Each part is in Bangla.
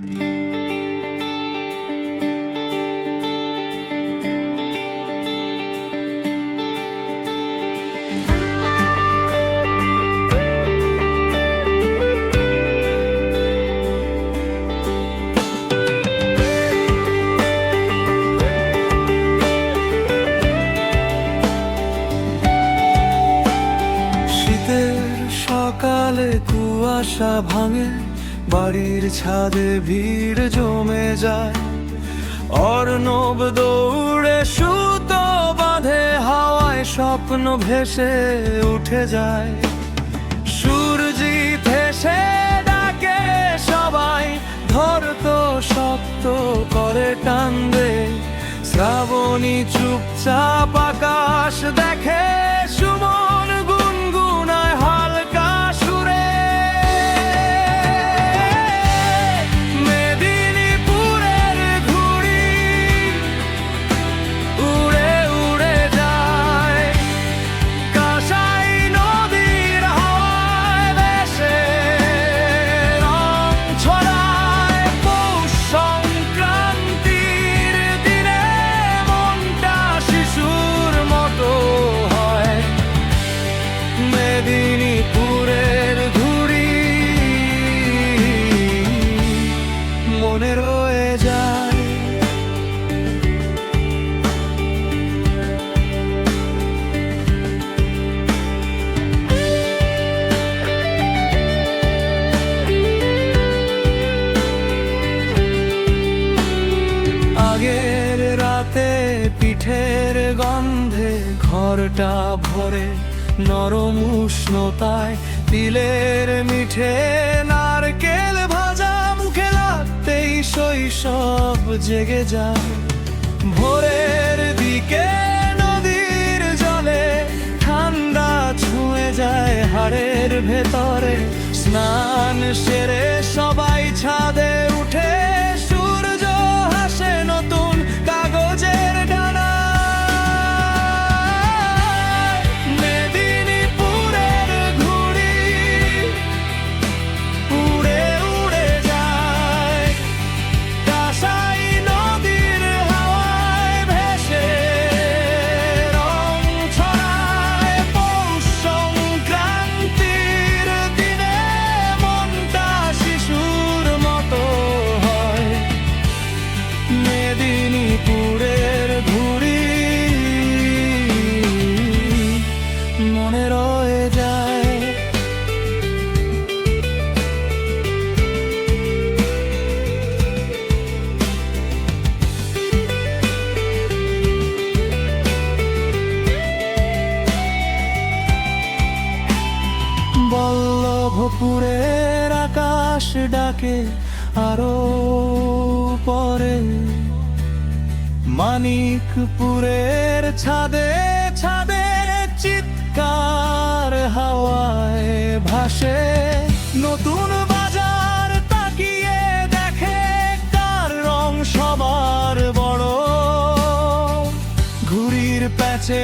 সকালে কুয়াশা ভাঙে। বাড়ির ছাদে ভিড় জমে যায়। অর্ণব দৌড়ে সুতো বাঁধে, হাওয়ায় স্বপ্ন ভেসে উঠে যায়। সূর্যি ভেসে ডাকে সবাই ধরতো শক্ত করে টানবে শ্রাবণী চুপচাপ আকাশ দেখে সুমন ঘরটা ভরে নরম উষ্ণতায় তিলের মিঠে নারকেল ভাজা মুখে লাগতেই শৈশব জেগে যায়। ভোরের দিকে নদীর জলে ঠান্ডা ছুঁয়ে যায় হাড়ের ভেতরে। স্নান সেরে সবাই ছাদে বল্লভপুরের আকাশ ডাকে আরও পরে। মানিকপুরের ছাদে ছাদে চিৎকার হাওয়ায় ভাসে। নতুন বাজার তাকিয়ে দেখে কার রং সবার বড়। ঘুড়ির প্যাচে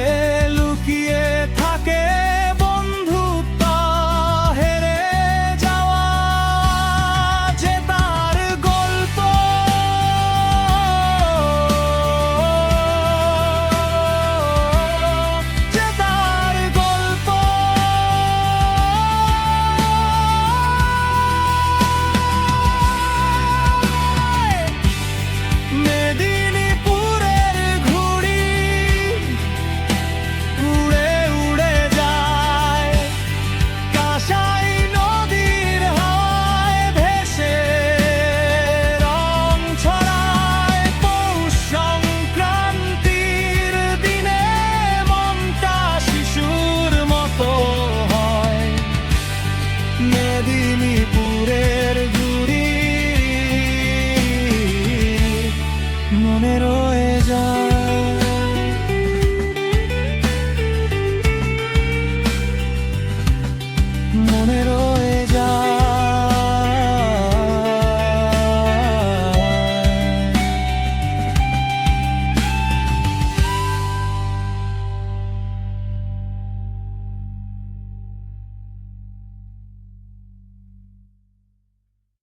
romperò